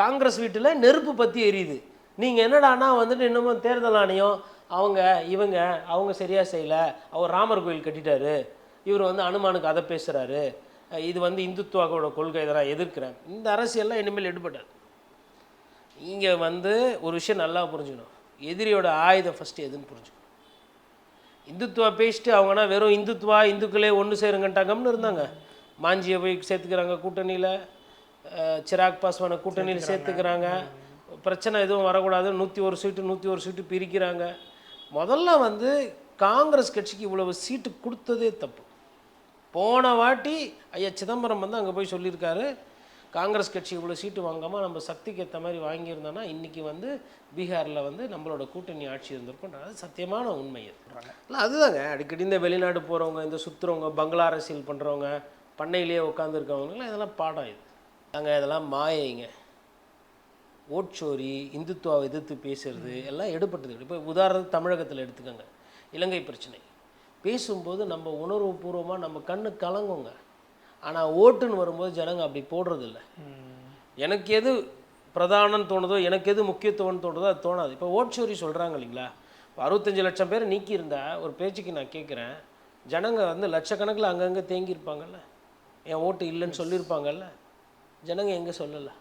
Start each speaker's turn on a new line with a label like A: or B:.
A: காங்கிரஸ் வீட்டில் நெருப்பு பற்றி எரியுது. நீங்கள் என்னடான்னா வந்துட்டு இன்னமும் தேர்தல் ஆணையம் அவங்க இவங்க அவங்க சரியாக செய்யலை. அவர் ராமர் கோயில் கட்டிட்டாரு. இவர் வந்து அனுமானுக்கு அதை பேசுகிறாரு இது வந்து இந்துத்துவாவோட கொள்கை இதெல்லாம் எதிர்க்கிறேன். இந்த அரசியல்லாம் இனிமேல் எடுபட்டார். இங்கே வந்து ஒரு விஷயம் நல்லா புரிஞ்சுக்கணும். எதிரியோட ஆயுதம் ஃபஸ்ட்டு எதுன்னு புரிஞ்சுக்கணும். இந்துத்துவா பேசிட்டு அவங்கன்னா வெறும் இந்துத்துவா இந்துக்களே ஒன்று சேருங்கன்ட்டாங்கன்னு இருந்தாங்க. மாஞ்சியை போய் சேர்த்துக்கிறாங்க கூட்டணியில். சிராக் பாஸ்வானை கூட்டணியில் சேர்த்துக்கிறாங்க. பிரச்சனை எதுவும் வரக்கூடாது. நூற்றி ஒரு சீட்டு நூற்றி ஒரு சீட்டு பிரிக்கிறாங்க. முதல்ல வந்து காங்கிரஸ் கட்சிக்கு இவ்வளவு சீட்டு கொடுத்ததே தப்பு. போன வாட்டி ஐயா சிதம்பரம் வந்து அங்கே போய் சொல்லியிருக்காரு காங்கிரஸ் கட்சி இவ்வளோ சீட்டு வாங்காமல் நம்ம சக்திக்கு ஏற்ற மாதிரி வாங்கியிருந்தோன்னா இன்றைக்கி வந்து பீகாரில் வந்து நம்மளோட கூட்டணி ஆட்சி இருந்திருக்கும். அது சத்தியமான உண்மை இல்லை அதுதாங்க. அடிக்கடி இந்த வெளிநாடு போகிறவங்க இந்த சுற்றுறவங்க பங்களா அரசியல் பண்ணுறவங்க பண்ணையிலேயே உட்காந்துருக்கவங்கலாம் இதெல்லாம் பாடம் இது. நாங்கள் இதெல்லாம் மாயைங்க. ஓட்சோரி இந்துத்துவாவை எதிர்த்து பேசுறது எல்லாம் எடுபட்டது. இப்போ உதாரணத்துக்கு தமிழகத்தில் எடுத்துக்கோங்க. இலங்கை பிரச்சனை. பேசும்போது நம்ம உணர்வு பூர்வமாக நம்ம கண்ணு கலங்குங்க. ஆனால் ஓட்டுன்னு வரும்போது ஜனங்க அப்படி போடுறதில்ல. எனக்கு எது பிரதானம்னு தோணுதோ எனக்கு எது முக்கியத்துவம்னு தோணுதோ அது தோணாது. இப்போ ஓட்சோரி சொல்கிறாங்க இல்லைங்களா? அறுபத்தஞ்சு லட்சம் பேர் நீக்கியிருந்தா ஒரு பேச்சுக்கு நான் கேட்குறேன். ஜனங்க வந்து லட்சக்கணக்கில் அங்கங்கே தேங்கியிருப்பாங்கல்ல. என் ஓட்டு இல்லைன்னு சொல்லியிருப்பாங்கல்ல. ஜனங்க எங்கே சொல்லலை?